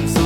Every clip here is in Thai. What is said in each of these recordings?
Anzu.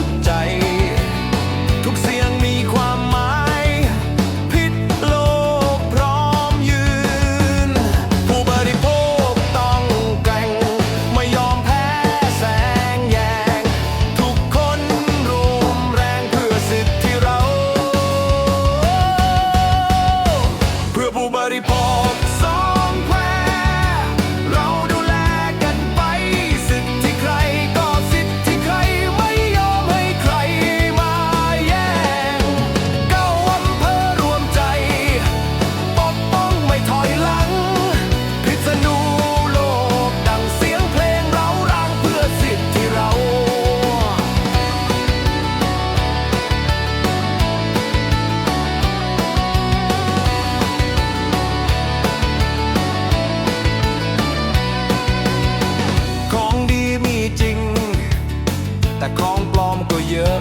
แต่ของปลอมก็เยอะ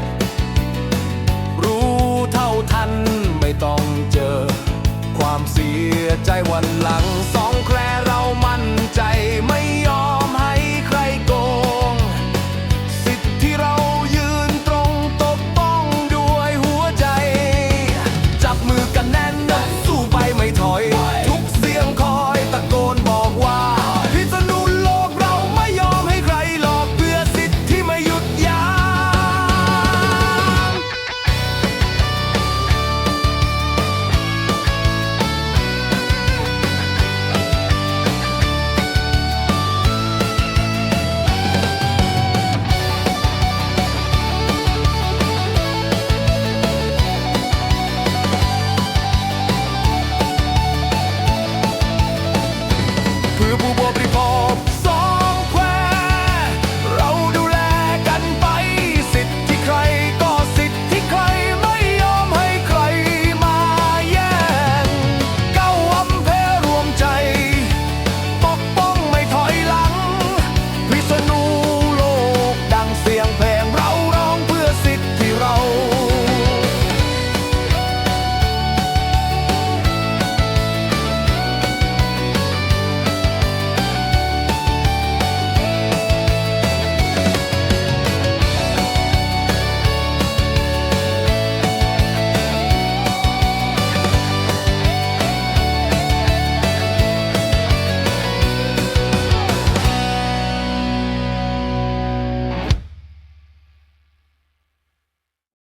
รู้เท่าทันไม่ต้องเจอ ความเสียใจวัน